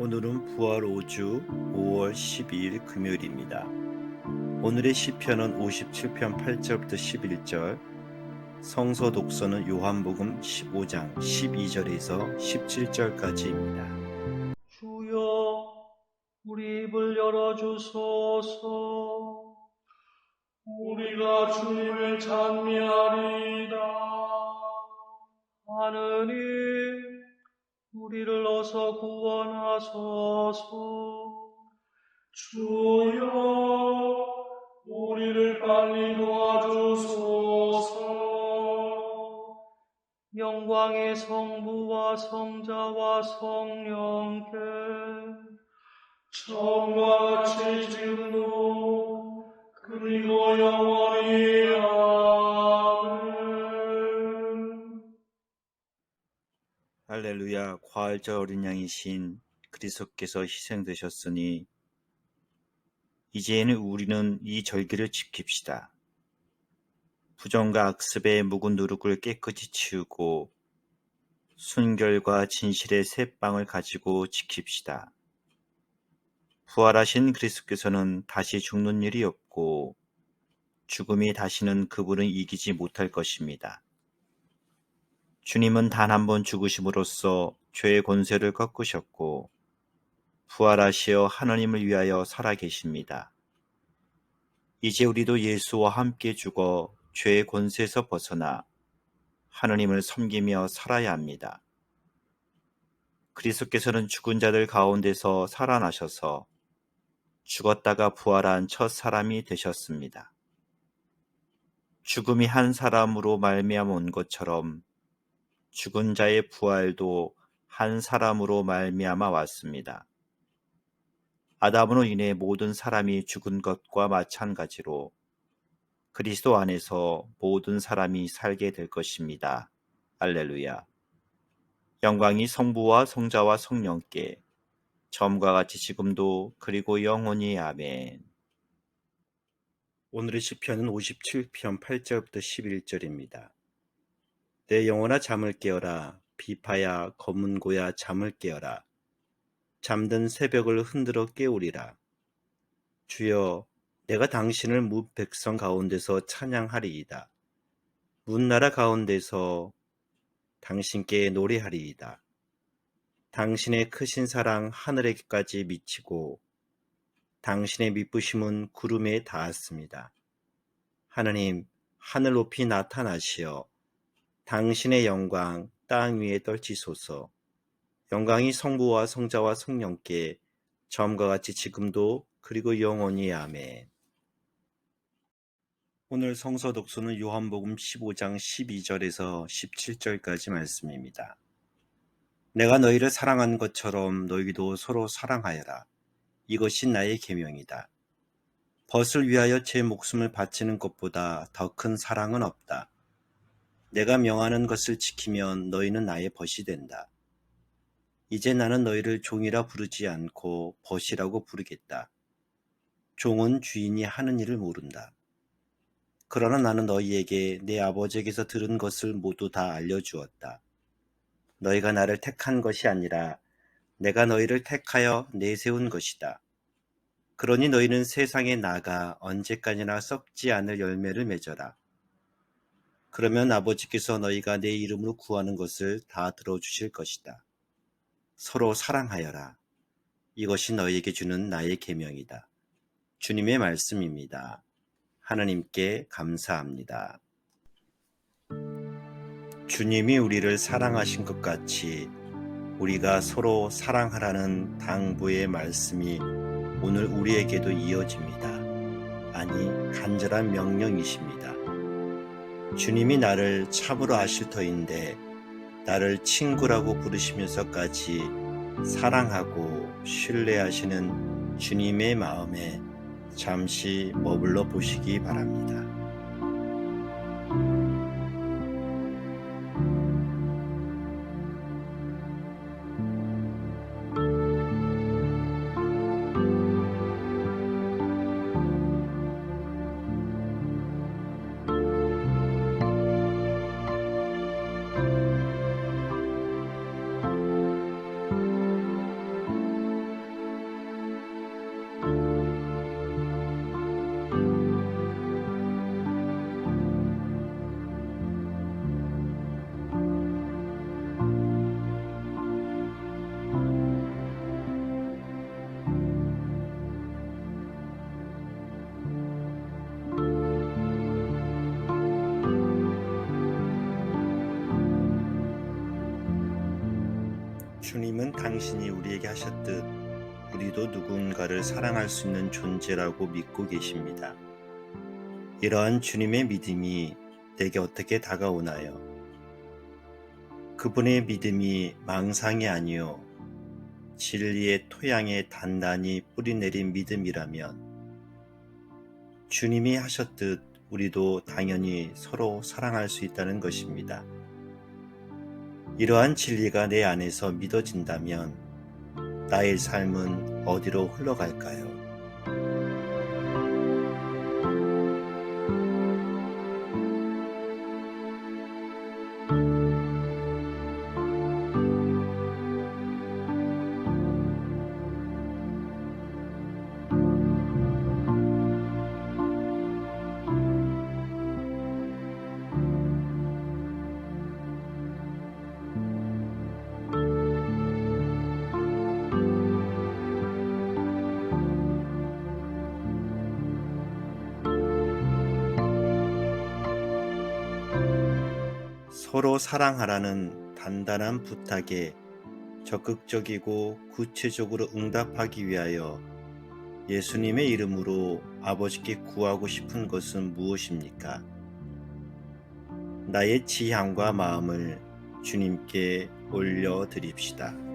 오늘은 부활 5주 5월 12일 금요일입니다. 오늘의 시편은 57편 8절부터 11절, 성서 독서는 요한복음 15장 12절에서 17절까지입니다. 주여 우리 입을 열어 주소서 우리가 주님을 찬미하리이다 하느님 우리를 어서 구원하소서. 주여 우리를 빨리 도와주소서. 영광의 성부와 성자와 성령께 처음과 같이 지금도 그리고 영원히 할렐루야, 과할절 어린 양이신 그리스도께서 희생되셨으니 이제는 우리는 이 절기를 지킵시다. 부정과 악습의 묵은 누룩을 깨끗이 치우고 순결과 진실의 새 빵을 가지고 지킵시다. 부활하신 그리스도께서는 다시 죽는 일이 없고 죽음이 다시는 그분을 이기지 못할 것입니다. 주님은 단 한 번 죽으심으로써 죄의 권세를 꺾으셨고 부활하시어 하나님을 위하여 살아 계십니다. 이제 우리도 예수와 함께 죽어 죄의 권세에서 벗어나 하나님을 섬기며 살아야 합니다. 그리스도께서는 죽은 자들 가운데서 살아나셔서 죽었다가 부활한 첫 사람이 되셨습니다. 죽음이 한 사람으로 말미암아 온 것처럼 죽은 자의 부활도 한 사람으로 말미암아 왔습니다. 아담으로 인해 모든 사람이 죽은 것과 마찬가지로 그리스도 안에서 모든 사람이 살게 될 것입니다. 알렐루야. 영광이 성부와 성자와 성령께 처음과 같이 지금도 그리고 영원히 아멘. 오늘의 시편은 57편 8절부터 11절입니다. 내 영혼아 잠을 깨어라. 비파야 검은 고야 잠을 깨어라. 잠든 새벽을 흔들어 깨우리라. 주여 내가 당신을 무 백성 가운데서 찬양하리이다. 문나라 가운데서 당신께 노래하리이다. 당신의 크신 사랑 하늘에까지 미치고 당신의 미쁘심은 구름에 닿았습니다. 하느님 하늘 높이 나타나시어 당신의 영광 땅 위에 떨치소서. 영광이 성부와 성자와 성령께 처음과 같이 지금도 그리고 영원히 아멘. 오늘 성서 독서는 요한복음 15장 12절에서 17절까지 말씀입니다. 내가 너희를 사랑한 것처럼 너희도 서로 사랑하여라. 이것이 나의 계명이다. 벗을 위하여 제 목숨을 바치는 것보다 더 큰 사랑은 없다. 내가 명하는 것을 지키면 너희는 나의 벗이 된다. 이제 나는 너희를 종이라 부르지 않고 벗이라고 부르겠다. 종은 주인이 하는 일을 모른다. 그러나 나는 너희에게 내 아버지에게서 들은 것을 모두 다 알려주었다. 너희가 나를 택한 것이 아니라 내가 너희를 택하여 내세운 것이다. 그러니 너희는 세상에 나가 언제까지나 썩지 않을 열매를 맺어라. 그러면 아버지께서 너희가 내 이름으로 구하는 것을 다 들어주실 것이다. 서로 사랑하여라. 이것이 너희에게 주는 나의 계명이다. 주님의 말씀입니다. 하나님께 감사합니다. 주님이 우리를 사랑하신 것 같이 우리가 서로 사랑하라는 당부의 말씀이 오늘 우리에게도 이어집니다. 아니, 간절한 명령이십니다. 주님이 나를 참으로 아실 터인데 나를 친구라고 부르시면서까지 사랑하고 신뢰하시는 주님의 마음에 잠시 머물러 보시기 바랍니다. 주님은 당신이 우리에게 하셨듯 우리도 누군가를 사랑할 수 있는 존재라고 믿고 계십니다. 이러한 주님의 믿음이 내게 어떻게 다가오나요? 그분의 믿음이 망상이 아니요 진리의 토양에 단단히 뿌리내린 믿음이라면 주님이 하셨듯 우리도 당연히 서로 사랑할 수 있다는 것입니다. 이러한 진리가 내 안에서 믿어진다면 나의 삶은 어디로 흘러갈까요? 사랑하라는 단단한 부탁에 적극적이고 구체적으로 응답하기 위하여 예수님의 이름으로 아버지께 구하고 싶은 것은 무엇입니까? 나의 지향과 마음을 주님께 올려드립시다.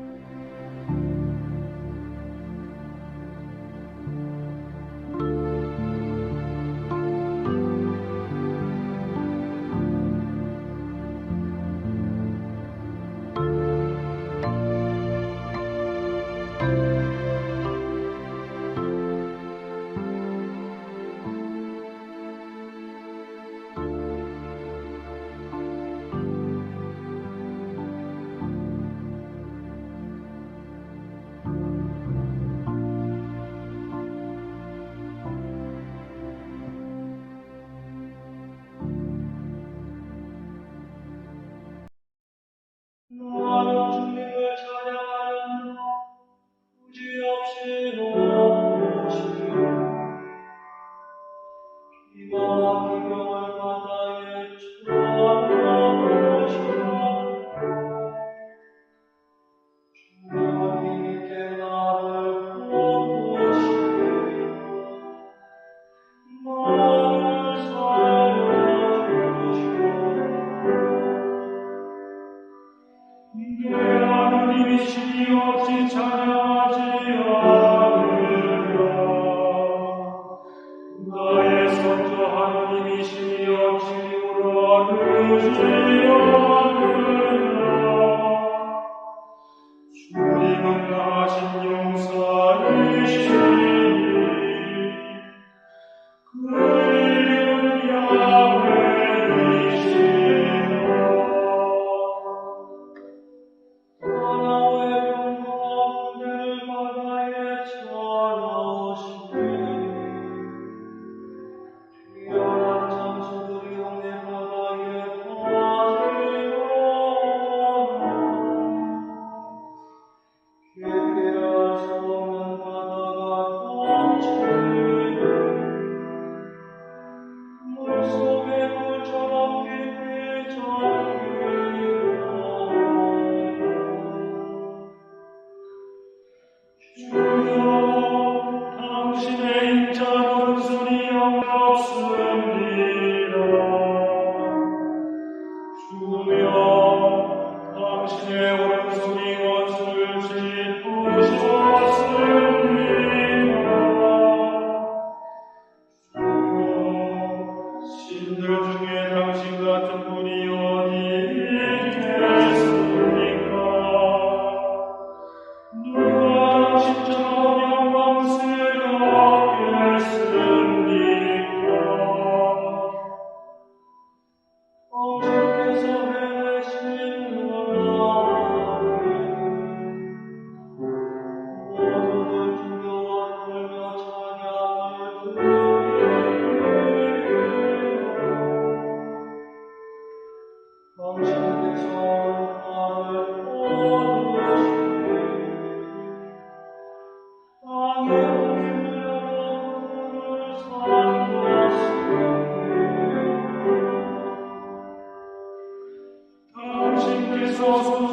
Christos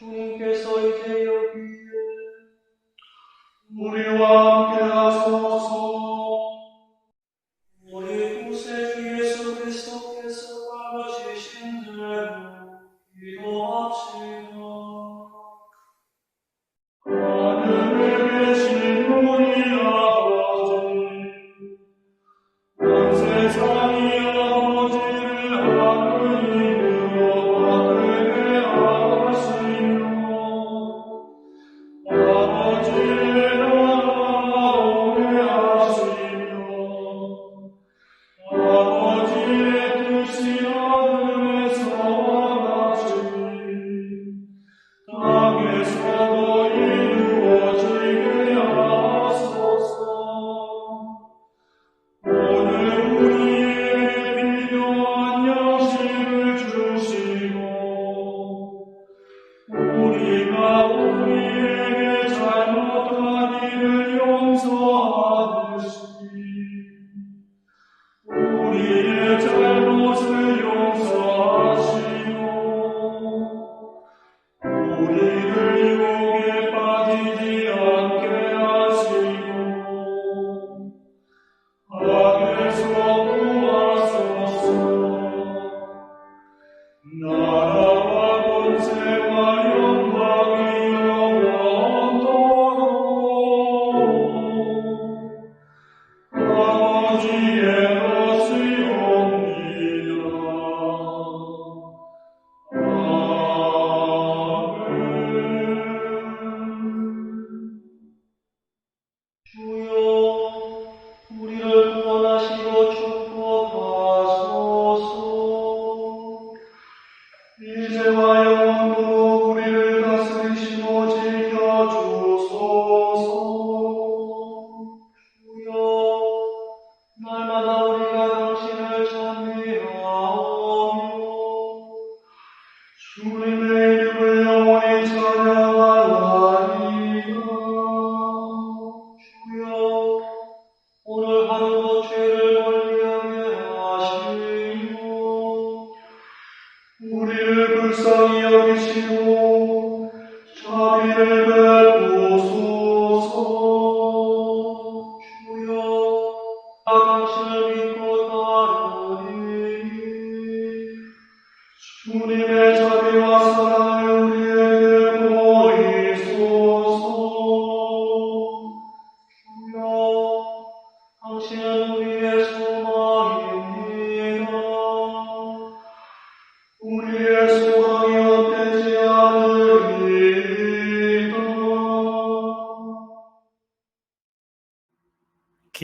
Tunque soit eo pie, urio amque as 우리의 잘못을 용서하시고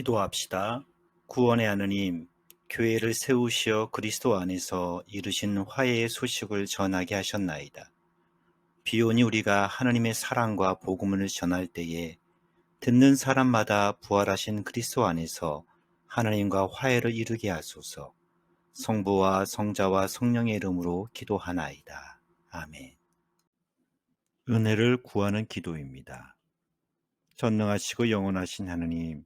기도합시다. 구원의 하느님, 교회를 세우시어 그리스도 안에서 이루신 화해의 소식을 전하게 하셨나이다. 비오니 우리가 하느님의 사랑과 복음을 전할 때에 듣는 사람마다 부활하신 그리스도 안에서 하나님과 화해를 이루게 하소서. 성부와 성자와 성령의 이름으로 기도하나이다. 아멘. 은혜를 구하는 기도입니다. 전능하시고 영원하신 하느님,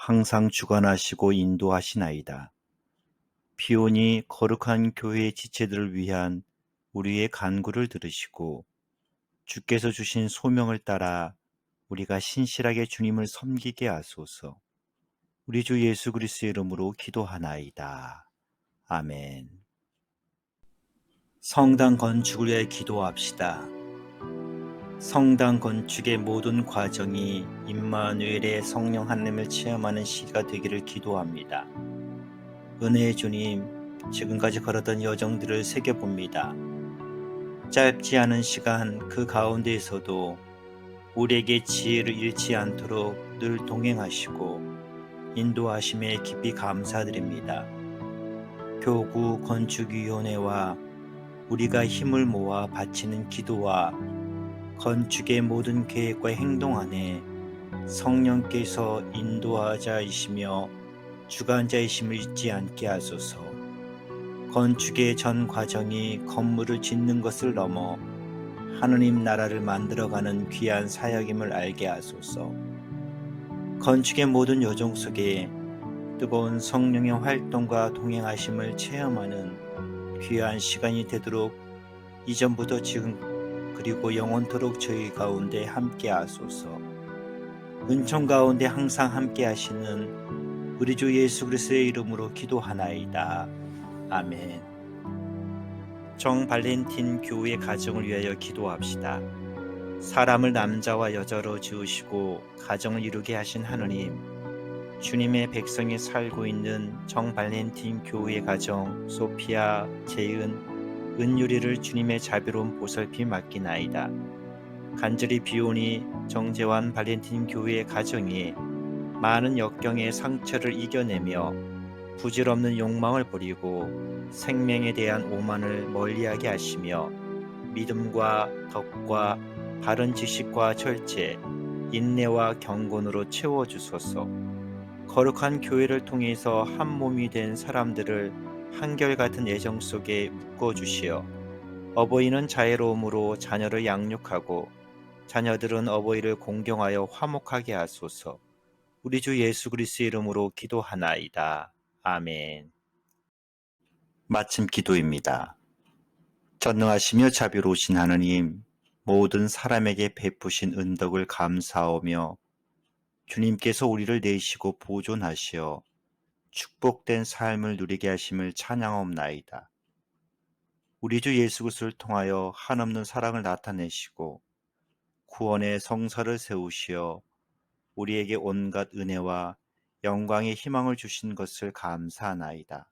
항상 주관하시고 인도하시나이다. 비오니 거룩한 교회의 지체들을 위한 우리의 간구를 들으시고 주께서 주신 소명을 따라 우리가 신실하게 주님을 섬기게 하소서. 우리 주 예수 그리스도의 이름으로 기도하나이다. 아멘. 성당 건축을 위해 기도합시다. 성당 건축의 모든 과정이 임마누엘의 성령 하나님을 체험하는 시가 되기를 기도합니다. 은혜의 주님, 지금까지 걸었던 여정들을 새겨봅니다. 짧지 않은 시간 그 가운데에서도 우리에게 지혜를 잃지 않도록 늘 동행하시고 인도하심에 깊이 감사드립니다. 교구 건축위원회와 우리가 힘을 모아 바치는 기도와 건축의 모든 계획과 행동 안에 성령께서 인도하자이시며 주관자이심을 잊지 않게 하소서. 건축의 전 과정이 건물을 짓는 것을 넘어 하느님 나라를 만들어가는 귀한 사역임을 알게 하소서. 건축의 모든 여정 속에 뜨거운 성령의 활동과 동행하심을 체험하는 귀한 시간이 되도록 이전부터 지금 그리고 영원토록 저희 가운데 함께 하소서. 은총 가운데 항상 함께 하시는 우리 주 예수 그리스도의 이름으로 기도하나이다. 아멘. 정 발렌틴 교회 가정을 위하여 기도합시다. 사람을 남자와 여자로 지으시고 가정을 이루게 하신 하느님, 주님의 백성이 살고 있는 정 발렌틴 교회 가정 소피아, 재은, 은유리를 주님의 자비로운 보살피 맡기나이다. 간절히 비오니 정재환 발렌틴 교회의 가정이 많은 역경의 상처를 이겨내며 부질없는 욕망을 버리고 생명에 대한 오만을 멀리하게 하시며 믿음과 덕과 바른 지식과 절제, 인내와 경건으로 채워주소서. 거룩한 교회를 통해서 한 몸이 된 사람들을 한결같은 애정 속에 묶어 주시어 어버이는 자애로움으로 자녀를 양육하고 자녀들은 어버이를 공경하여 화목하게 하소서. 우리 주 예수 그리스도 이름으로 기도하나이다. 아멘. 마침 기도입니다. 전능하시며 자비로우신 하느님, 모든 사람에게 베푸신 은덕을 감사하며 주님께서 우리를 내시고 보존하시어 축복된 삶을 누리게 하심을 찬양하옵나이다. 우리 주 예수 그리스도를 통하여 한없는 사랑을 나타내시고 구원의 성사를 세우시어 우리에게 온갖 은혜와 영광의 희망을 주신 것을 감사하나이다.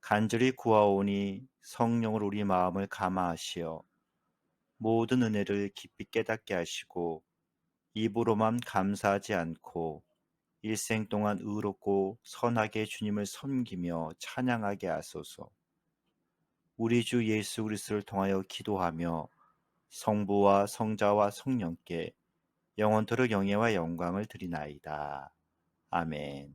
간절히 구하오니 성령을 우리 마음을 감화하시어 모든 은혜를 깊이 깨닫게 하시고 입으로만 감사하지 않고 일생 동안 의롭고 선하게 주님을 섬기며 찬양하게 하소서. 우리 주 예수 그리스도를 통하여 기도하며 성부와 성자와 성령께 영원토록 영예와 영광을 드리나이다. 아멘.